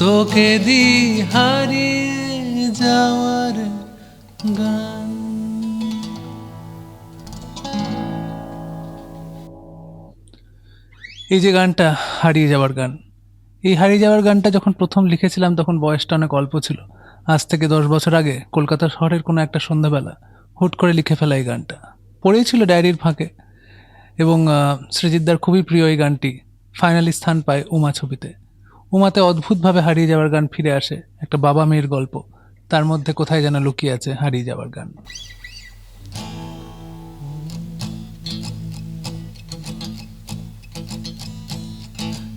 তোকে দি হারিয়ে যাওয়ার গান। এই যে গানটা, হারিয়ে যাওয়ার গান। এই হারিয়ে যাওয়ার গানটা যখন প্রথম লিখেছিলাম, তখন বয়সটা অনেক অল্প ছিল। আজ থেকে দশ বছর আগে কলকাতা শহরের কোনো একটা সন্ধ্যাবেলা হুট করে লিখে ফেলা এই গানটা। পড়েই ছিল ডায়েরির ফাঁকে। এবং সৃজিতদার খুবই প্রিয় এই গানটি। ফাইনালি স্থান পায় উমা ছবিতে। উমাতে অদ্ভুতভাবে হারিয়ে যাওয়ার গান ফিরে আসে, একটা বাবা মেয়ের গল্প। তার মধ্যে কোথায় যেন লুকিয়ে আছে হারিয়ে যাওয়ার গান।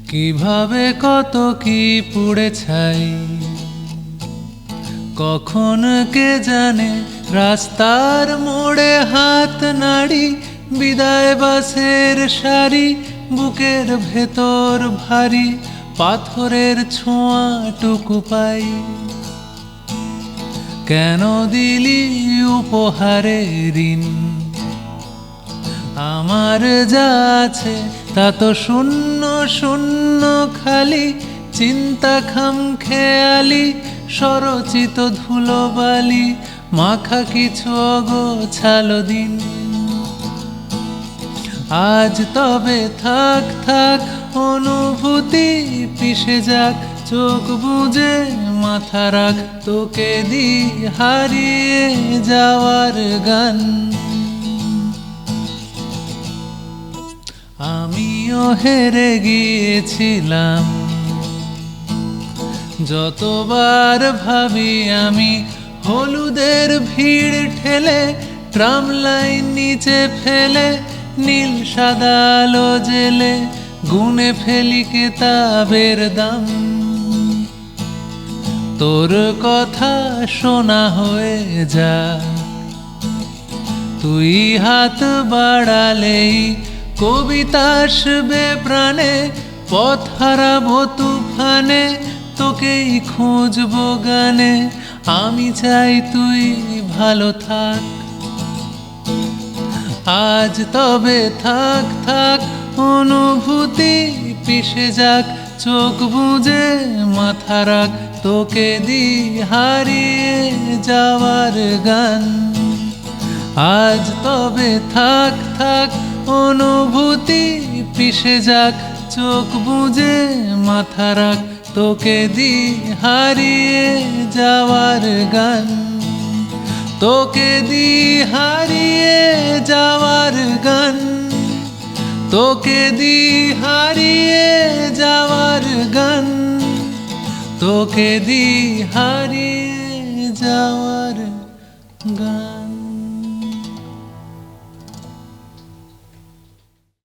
কীভাবে কত কি পুড়ে ছাই, কখন কে জানে রাস্তার মোড়ে হাত নাড়ি, বিদায় বাসের সারি, বুকের ভেতর ভারী পাথরের ছোঁয়াটুকু পাই। কেন দিলি উপহারে ঋণ? আমার যা আছে তা তো শূন্য শূন্য খালি চিন্তা খাম খেয়ালি সরচিত ধুলোবালি মাখা কিছু অগোছালো দিন। আজ তবে থাক থাক, অনুভূতি পিষে যাক, চোখ বুঝে মাথা রাখ, তোকে দি হারিয়ে যাওয়ার গান। আমিও হেরে গিয়েছিলাম। যতবার ভাবি আমি হলুদের ভিড় ঠেলে ট্রাম লাইন নিচে ফেলে নীল সাদা আলো জেলে গুনে ফেলি কেতাবের দাম। তোর কথা শোনা হয়ে যা তুই হাত বাড়ালেই কবিতা আসবে প্রাণে, পথ হারাবো তুফানে, তোকেই খুঁজবো গানে। আমি চাই তুই ভালো থাক। আজ তবে থাক থাক, অনুভূতি পিষে যাক, চোখ বুঝে মাথা রাখ, তোকে দি হারিয়ে যাওয়ার গান। আজ তবে থাক থাক, অনুভূতি পিষে যাক, চোখ বুঝে মাথা রাখ, তোকে দি হারিয়ে যাওয়ার গান। তোকে দি হারিয়ে যাওয়ার গান। তোকে দি হারিয়ে যাওয়ার গান। তোকে দি হারিয়ে যাওয়ার গান।